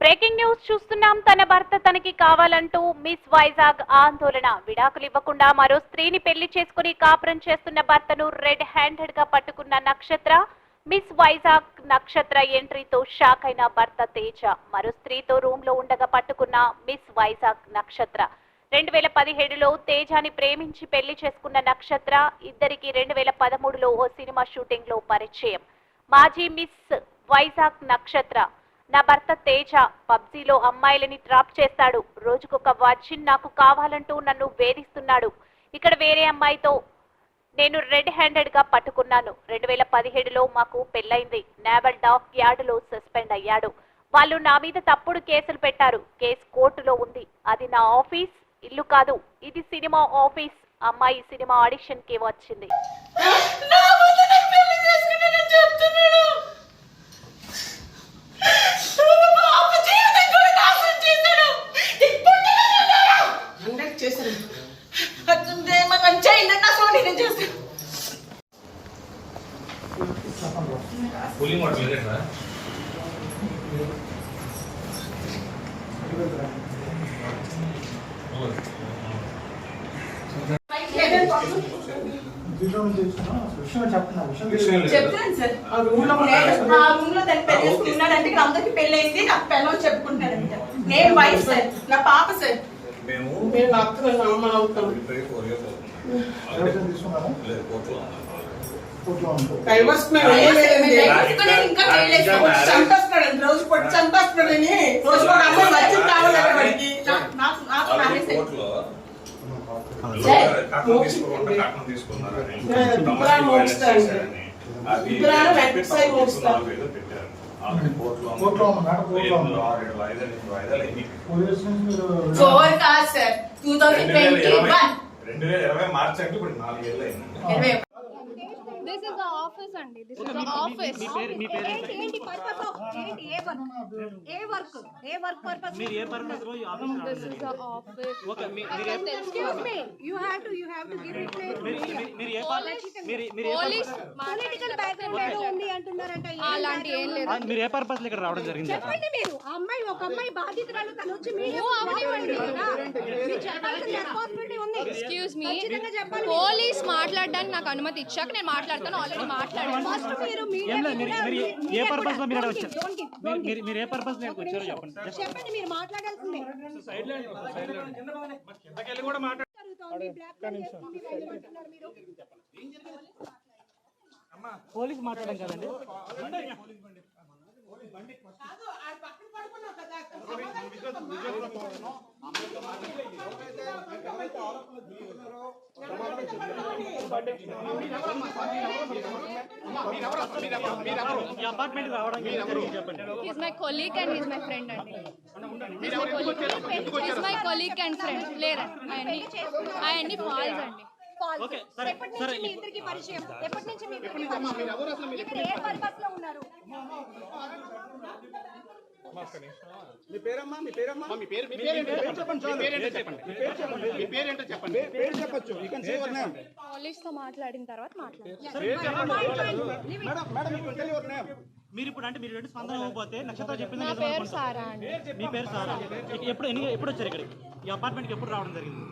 Breaking news చూస్తున్నాం. తన భర్త తనకి కావాలంటూ మిస్ వైజాగ్ ఆందోళన. విడాకులు ఇవ్వకుండా మరో స్త్రీని పెళ్ళి చేసుకుని కాపురం చేస్తున్న భర్తను రెడ్ హ్యాండెడ్గా పట్టుకున్న నక్షత్ర మిస్ వైజాగ్ నక్షత్ర ఎంట్రీతో షాక్ అయిన భర్త తేజ. మరో స్త్రీతో రూమ్లో ఉండగా పట్టుకున్న మిస్ వైజాగ్ నక్షత్ర. రెండు వేల పదిహేడులో తేజాని ప్రేమించి పెళ్ళి చేసుకున్న నక్షత్ర ఇద్దరికి రెండు వేల పదమూడులో ఓ సినిమా షూటింగ్లో పరిచయం. మాజీ మిస్ వైజాగ్ నక్షత్ర. నా భర్త తేజ పబ్జీలో అమ్మాయిలని ట్రాప్ చేస్తాడు. రోజుకొక వర్జిన్ నాకు కావాలంటూ నన్ను వేధిస్తున్నాడు. ఇక్కడ వేరే అమ్మాయితో నేను రెడ్ హ్యాండెడ్గా పట్టుకున్నాను. రెండు వేల పదిహేడులో మాకు పెళ్ళైంది నేవల్ డాక్ యార్డులో సస్పెండ్ అయ్యాడు. వాళ్ళు నా మీద తప్పుడు కేసులు పెట్టారు. కేసు కోర్టులో ఉంది. అది నా ఆఫీస్ ఇల్లు కాదు. ఇది సినిమా ఆఫీస్. అమ్మాయి సినిమా ఆడిషన్కి వచ్చింది నా ముందు నాకు పెళ్ళి చేసుకున్నానని చెప్తున్నాడు. నా పాప జీవితం కూడా నాశనం చేశాడు. ఇప్పుడు నేను ఉన్నానా? హండ్రెడ్ చేశారు అతను ఏమన్నా చేయండి నా సోని నేను చేస్తాను కూలింగ్ వాటర్ లేదేట్రా విషయం చేస్తున్నా విషయం చెప్తున్నా విషయం విషయం లేదు. చెప్తాను సార్. ఆ రూమ్లో నేను ఆ రూమ్లో దాన్ని పెళ్ళి చేసుకున్నాడంటే ఇక్కడ అందరికి పెళ్ళి అయింది నాకు పిల్లలు చెప్పుకుంటాడంట. నేను వైఫ్ సార్. నా పాప సార్. మేము నా అత్తగా అమ్మ అవుతాం చంపేస్తున్నాడండి రోజు పొట్టి చంపేస్తున్నాడని రోజు ఒక అమ్మాయి వచ్చి కావాలి వాడికి? నాకు నాకు పెట్టారు. ఫోర్ కాదు sir two thousand twenty one రెండు వేల ఇరవై మార్చి అంటే ఇప్పుడు నాలుగేళ్ళు అయింది. Hello. ఆఫీస్ అండి. దిస్ ఇస్ ద ఆఫీస్ ఏంటి? ఏంటి పర్పస్ ఏంటి? ఏ వర్క్ ఏ వర్క్ ఏ వర్క్ పర్పస్ మీరు ఏ పర్పస్లో ఈ office this is the office okay మీరు excuse me you have to you have to give it మీరు ఏ పర్- మీరు మీరు పోలీస్ పొలిటికల్ బ్యాక్గ్రౌండ్ ఏదో ఉంది అంటున్నారంట. ఏం అలాంటి ఏం లేదు. మీరు ఏ పర్పస్ ఇక్కడ రావడం జరిగింది? చెప్పండి మీరు. ఆ అమ్మాయి ఒక అమ్మాయి బాధితురాలు తను వచ్చి చెప్పాల్సిన రెస్పాన్సిబిలిటీ ఉంది. ఎక్స్క్యూజ్ మీ ఖచ్చితంగా చెప్పాలి. పోలీస్ మాట్లాడడానికి నాకు అనుమతి ఇచ్చాక నేను మాట్లాడతాను. ఆల్రెడీ ఏం పర్పస్లో మీరు వచ్చారు? మీరు- ఏ పర్పస్ వచ్చారో చెప్పండి. మీరు మాట్లాడాల్సిందే. మీరు పోలీస్ మాట్లాడడం కదండి. ఈ అపార్ట్మెంట్ రావడానికి ఏం జరిగింది చెప్పండి is my colleague and is my friend అండి is my colleague and friend లేరండి అవన్నీ అవన్నీ ఫాల్స్ అండి. ఎప్పటి. నుంచి మీ ఇద్దరికి పరిచయం? ఎప్పటి నుంచి మీ ఇద్దరికి పరిచయం? ఇక్కడ ఏ పర్పస్లో ఉన్నారు? మీ పేరమ్మా మీ పేరమ్మా? మీ పేరు మీ పేరు ఏంటో? చెప్పండి. మీ పేరు చెప్పండి. మీ పేరు చెప్పండి. మీ పేరు ఏంటో చెప్పండి. పేరు చెప్పొచ్చు. You can say your name పోలీస్తో మాట్లాడిన తర్వాత మాట్లాడతాను madam madam you can tell your name మీరు ఇప్పుడు అంటే మీరు రెండు స్పందన ఇవ్వకపోతే నక్షత్రం చెప్పింది నా నిజం పేరు అనుకుంటా. సారా అండి. మీ పేరు సారా? ఎప్పుడు ఎన్ని ఎప్పుడు వచ్చారు ఇక్కడికి? ఈ అపార్ట్మెంట్కి ఎప్పుడు రావడం జరిగింది?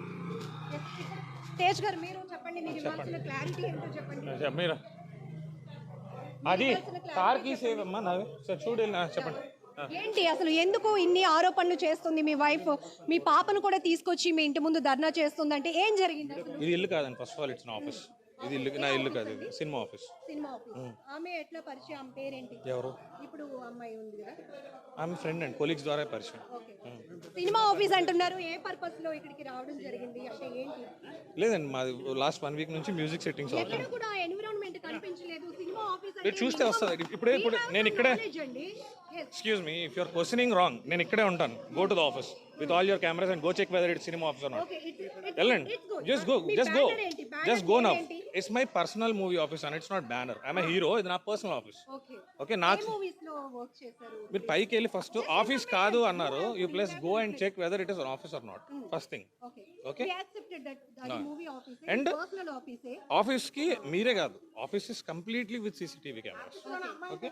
తేజ్ గారు మీరు చెప్పండి మీరు ఇవ్వాల్సిన క్లారిటీ ఏంటో చెప్పండి. మీరా? అది కార్ కీస్ ఏవమ్మా నావి సార్ చూడు చెప్పండి. ఏంటి అసలు ఎందుకు ఇన్ని ఆరోపణలు చేస్తుంది మీ వైఫ్? మీ పాపను కూడా తీసుకొచ్చి మీ ఇంటి ముందు ధర్నా చేస్తుందంటే ఏం జరిగింది ఇది ఇల్లు కాదండి ఫస్ట్ ఆఫ్ ఆల్ ఇట్స్ నా ఆఫీస్ ఇది ఇల్లు నా ఇల్లు కాదు ఇది. సినిమా ఆఫీస్ సినిమా ఆఫీస్ ఆమె ఎట్లా పరిచయం? ఆమె పేరేంటి? ఎవరు? ఇప్పుడు అమ్మాయి ఉంది కదా. ఆమె ఫ్రెండ్ అండి కొలీగ్స్ ద్వారా పరిచయం. సినిమా ఆఫీస్ అంటున్నారు. ఏ పర్పస్లో ఇక్కడికి రావడం జరిగింది? అంటే ఏంటి? లేదండి మాది లాస్ట్ వన్ వీక్ నుంచి మ్యూజిక్ సెట్టింగ్స్ అవుతుంది. మీరు చూస్తే వస్తుంది. ఇప్పుడే ఇప్పుడు నేను ఇక్కడే. Excuse me if you're questioning wrong నేను ఇక్కడే ఉంటాను. Go to the office with all your cameras and go check whether it cinema office not వెళ్ళండి. Just go just go just go now? It's my personal movie office and it's not banner I'm hero ఇది నా personal office okay నాకు మీరు పైకి వెళ్ళి first office కాదు అన్నారు. You please go and check whether it is office or not first thing ఆఫీస్కి మీరే కాదు. Office is completely with CCTV cameras okay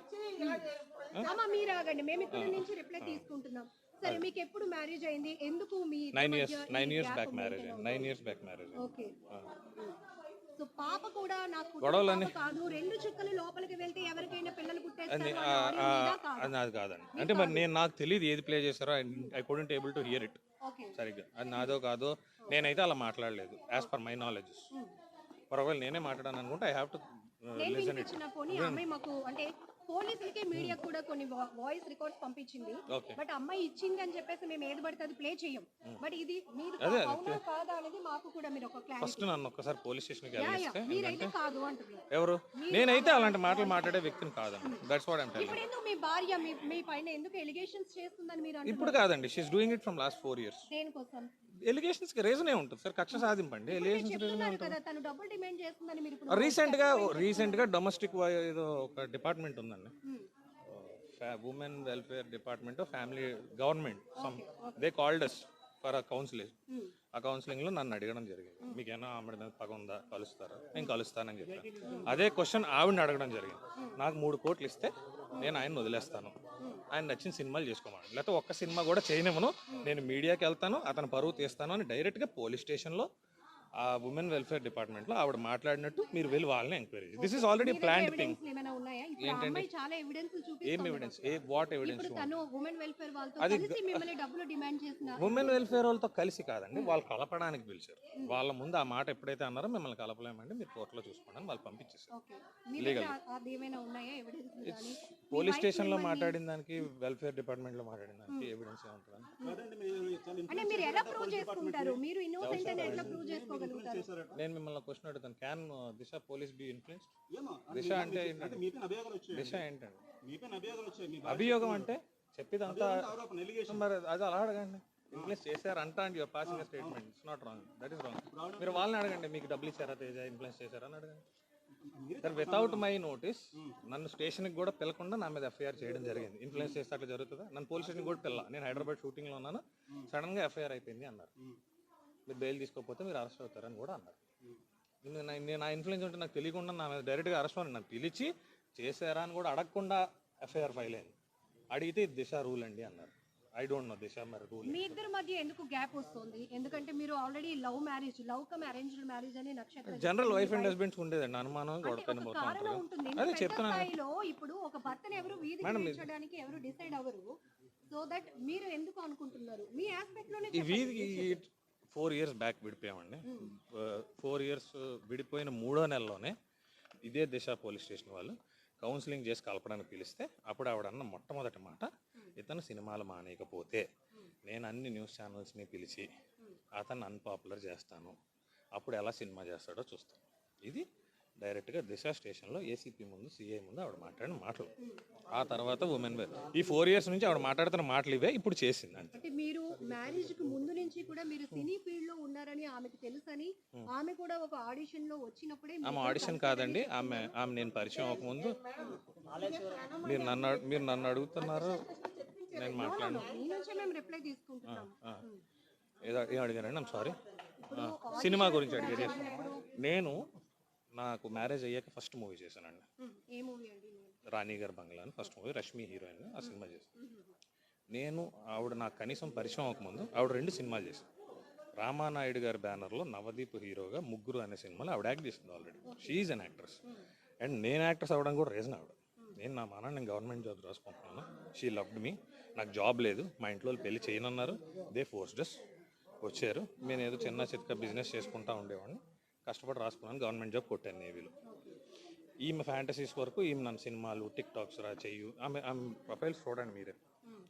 అమ్మ మీరు ఆగండి. మేము ఇక్కడ నుంచి రిప్లై తీసుకుంటున్నాం. సరే మీకు ఎప్పుడు మ్యారేజ్ అయింది? ఎందుకు మీ nine years nine years back marriage అయింది. Nine years back marriage okay so పాప కూడా నాకు పాప కాదు. రెండు చుక్కలు లోపలికి వెళ్తే ఎవరికైనా పిల్లలు పుట్టేస్తారు? అది కాదండి. అంటే మరి నేను నాకు తెలియదు ఏది ప్లే చేస్తారో I couldn't able to hear it సరిగ్గా. అది నాదో కాదో నేనైతే అలా మాట్లాడలేదు యాజ్ పర్ మై నాలెడ్జ్ ఒకవేళ నేనే మాట్లాడాను అనుకుంటే ఐ హ్యావ్ టు నేను లిసన్ ఇట్ పోలీసులకి మీడియా కూడా కొన్ని వాయిస్ రికార్డ్స్ పంపించింది. బట్ అమ్మాయి ఇచ్చింది అని చెప్పేసి మేము ఏది పడితే అది ప్లే చేయం. బట్ ఇది మీరు అవునా కాదా అనేది మాకు కూడా మీరు ఒక క్లారిటీ ఫస్ట్ నన్ను ఒక్కసారి పోలీస్ వెళ్ళిస్తే మీరైతే కాదు అంటున్నారు. ఎవరు? నేనైతే అలాంటి మాటలు మాట్లాడే వ్యక్తిని కాదండి. దట్స్ వాట్ ఐమ్ ఇప్పుడు టెలింగ్ ఎందుకు మీ భార్య మీ మీ పైన ఎందుకు ఎలిగేషన్స్ చేస్తుందని మీరు ఇప్పుడు కాదండి. She's doing it from last four years దేనికోసం? ఎలిగేషన్స్కి రీజన్ ఏ ఉంటుంది? సార్ కక్ష సాధింపండి. ఎలిగేషన్స్ రీజన్ చెప్తున్నారు కదా తను డబ్బులు డిమాండ్ చేస్తుందని మీరు ఇప్పుడు రీసెంట్గా రీసెంట్గా డొమెస్టిక్ ఏదో ఒక డిపార్ట్మెంట్ ఉందండి women welfare department family government some they called us for a counselling ఆ కౌన్సిలింగ్లో నన్ను అడగడం జరిగింది. మీకు ఏమైనా ఆమె మీద పగ ఉందా? కలుస్తారా? నేను కలుస్తానని చెప్పాను. అదే క్వశ్చన్ ఆవిడని అడగడం జరిగింది. నాకు మూడు కోట్లు ఇస్తే నేను ఆయన వదిలేస్తాను. ఆయన నచ్చిన సినిమాలు చేసుకోమని. లేకపోతే ఒక్క సినిమా కూడా చేయనివ్వను. నేను మీడియాకి వెళ్తాను అతను పరువు తీస్తాను అని డైరెక్ట్గా పోలీస్ స్టేషన్లో ఆ ఉమెన్ వెల్ఫేర్ డిపార్ట్మెంట్లో ఆవిడ మాట్లాడినట్టు మీరు వెళ్ళి వాళ్ళని enquiry this is already plant thing evidence ఏమైనా ఉన్నాయా? ఇప్పుడు ఆ అమ్మాయి చాలా ఎవిడెన్స్ ఏం ఎవిడెన్స్ ఏ వాట్ ఎవిడెన్స్ ఇప్పుడు తను ఉమెన్ వెల్ఫేర్ వాళ్ళతో అది కలిసి మిమ్మల్ని డబ్బులు డిమాండ్ చేసిన ఉమెన్ వెల్ఫేర్ వాళ్ళతో కలిసి కాదండి వాళ్ళు కలపడానికి పిలిచారు. వాళ్ళ ముందు ఆ మాట ఎప్పుడైతే అన్నారో మిమ్మల్ని కలపలేమండి మీరు కోర్టులో చూసుకోండి అని వాళ్ళు పంపించేశారు. ఓకే మీ దగ్గర అది ఏమైనా ఉన్నాయా? ఎవిడెన్స్ కానీ? పోలీస్ స్టేషన్లో మాట్లాడిన దానికి వెల్ఫేర్ డిపార్ట్మెంట్లో మాట్లాడిన దానికి ఎవిడెన్స్ ఏముంటుంది కాదండి మీరు చాలా అంటే మీరు ఎలా ప్రూవ్ చేసుకుంటారు? మీరు ఇన్నోసెంట్ అని ఎట్లా ప్రూవ్ నేను మిమ్మల్ని క్వశ్చన్ అడుగుతాను. Can Disha police be influence ఏమో దిశ అంటే ఏంటంటే దిశ ఏంటండి? అభియోగం అంటే చెప్పేదంతా మరి అది అలా అడగండి. ఇన్ఫ్లుయెన్స్ చేశారు అంట అండి your passing statement it's not wrong that is wrong మీరు వాళ్ళని అడగండి మీకు డబ్బులు ఇచ్చారా తేజ ఇన్ఫ్లుయెన్స్ చేశారా అని అడగండి. సార్ వితౌట్ మై నోటీస్ నన్ను స్టేషన్కి కూడా పిలకుండా నా మీద ఎఫ్ఐఆర్ చేయడం జరిగింది. ఇన్ఫ్లుయెన్స్ చేస్తే అట్లా జరుగుతుందా? నన్ను పోలీస్ స్టేషన్ కూడా పిల్ల. నేను హైదరాబాద్ షూటింగ్లో ఉన్నాను. సడన్గా ఎఫ్ఐఆర్ అయిపోయింది అన్నారు. మీరు బెయిల్ తీసుకోకపోతే మీరు అరెస్ట్ అవుతారని కూడా అన్నారు. నేను నా- ఇన్ఫ్లుయెన్స్ ఉంటే నాకు తెలియకుండా నా మీద డైరెక్ట్గా అరెస్ట్ అని నన్ను పిలిచి చేశారా అని కూడా అడగకుండా ఎఫ్ఐఆర్ ఫైల్ అయింది. అడిగితే ఇది దిశ రూల్ అండి అన్నారు. ఐ డోంట్ నో దిశ మరి రూల్ మీ ఇద్దరి మధ్య ఎందుకు గ్యాప్ వస్తుంది? ఎందుకంటే మీరు already love marriage love come arranged marriage అని నక్షత్రం జనరల్ వైఫ్ అండ్ హస్బెండ్స్ ఉండేదండి. అనుమానం అంటే గొడవని ఒక పోతా కారణం ఉంటారు ఉంటుంది. అదే చెప్తున్నాను ఇప్పుడు ఒక భర్తను ఎవరు ఇది- తీర్చడానికి ఎవరు డిసైడ్ అవ్వరు. సో దట్ మీరు ఎందుకు అనుకుంటున్నారు? మీ ఆస్పెక్ట్లోనే. వీధికి ఫోర్ ఇయర్స్ బ్యాక్ విడిపోయామండి. ఫోర్ ఇయర్స్ విడిపోయిన మూడో నెలలోనే ఇదే దిశ పోలీస్ స్టేషన్ వాళ్ళు కౌన్సిలింగ్ చేసి కలపడానికి పిలిస్తే అప్పుడు ఆవిడ అన్న మొట్టమొదటి మాట ఇతను సినిమాలు మానేయకపోతే నేను అన్ని న్యూస్ ఛానల్స్ని పిలిచి అతను అన్పాపులర్ చేస్తాను. అప్పుడు ఎలా సినిమా చేస్తాడో చూస్తాను ఇది డైరెక్ట్గా దిశ స్టేషన్లో ఏసీపీ ముందు సిఐ ముందు ఆవిడ మాట్లాడిన మాటలు. ఆ తర్వాత ఉమెన్ ఈ ఫోర్ ఇయర్స్ నుంచి ఆవిడ మాట్లాడుతున్న మాటలు ఇవే ఇప్పుడు చేసింది అంటే మీరు మ్యారేజ్కి ముందు నుంచి కూడా మీరు సినీ ఫీల్డ్లో ఉన్నారని ఆమెకు తెలుసని ఆమె కూడా ఒక ఆడిషన్లో వచ్చినప్పుడే ఆమె ఆడిషన్ కాదండి. ఆమె ఆమె నేను పరిచయం అవ్వకముందు మీరు నన్ను మీరు నన్ను అడుగుతున్నారు? నేను మాట్లాడను. ఏదో ఏం ఐమ్ సారీ సినిమా గురించి అడిగారు. నేను నాకు మ్యారేజ్ అయ్యాక ఫస్ట్ మూవీ చేశానండి. ఉమ్, ఏ మూవీ అండి రాణి గారి బంగ్లా అని ఫస్ట్ మూవీ రష్మి హీరోయిన్ ఆ సినిమా చేశాను. నేను ఆవిడ నాకు కనీసం పరిచయం అవ్వకముందు ఆవిడ రెండు సినిమాలు చేశాను రామానాయుడు గారి బ్యానర్లో నవదీప్ హీరోగా ముగ్గురు అనే సినిమాలో ఆవిడ యాక్ట్ చేసింది already she's an actress and నేను యాక్ట్రెస్ అవ్వడం కూడా రీజన్ ఆవిడ. నేను నా మాన నేను గవర్నమెంట్ జాబ్ రాసుకుంటున్నాను. షీ లవ్డ్ మీ నాకు జాబ్ లేదు. మా ఇంట్లో వాళ్ళు పెళ్ళి చేయనన్నారు. దే ఫోర్స్డస్ వచ్చారు. నేను ఏదో చిన్న చిత్క బిజినెస్ చేసుకుంటా ఉండేవాడిని. కష్టపడి రాసుకున్నాను గవర్నమెంట్ జాబ్ కొట్టాను నేవీలో. ఈమె ఫ్యాంటసీస్ వరకు ఈమె నన్ను సినిమాలు టిక్ టాక్స్ రా చెయ్యు. ఆమె ఆమె ప్రొఫైల్స్ చూడండి మీరే.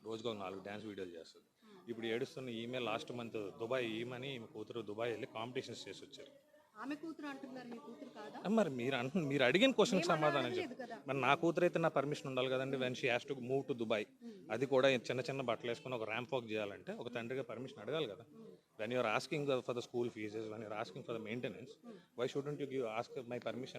రోజుకు ఒక నాలుగు డ్యాన్స్ వీడియోలు చేస్తుంది. ఇప్పుడు ఏడుస్తున్న ఈమె లాస్ట్ మంత్ దుబాయ్ ఈమెని ఈమె కూతురు దుబాయ్ వెళ్ళి కాంపిటీషన్స్ చేసి వచ్చారు. ఆమె కూతురు అంటున్నారు మీ కూతురు కాదా? ఆ, మరి మీరు అంటు మీరు అడిగిన క్వశ్చన్కి సమాధానం చెప్పు. మరి నా కూతురు అయితే నా పర్మిషన్ ఉండాలి కదండి. When she has to move to Dubai అది కూడా చిన్న చిన్న బట్టలు వేసుకుని ఒక ర్యాంప్ వాక్ చేయాలంటే ఒక తండ్రిగా పర్మిషన్ అడగాలి కదా. when you are asking the, for the school fees, when you are asking for the maintenance, why shouldn't you give, ask my permission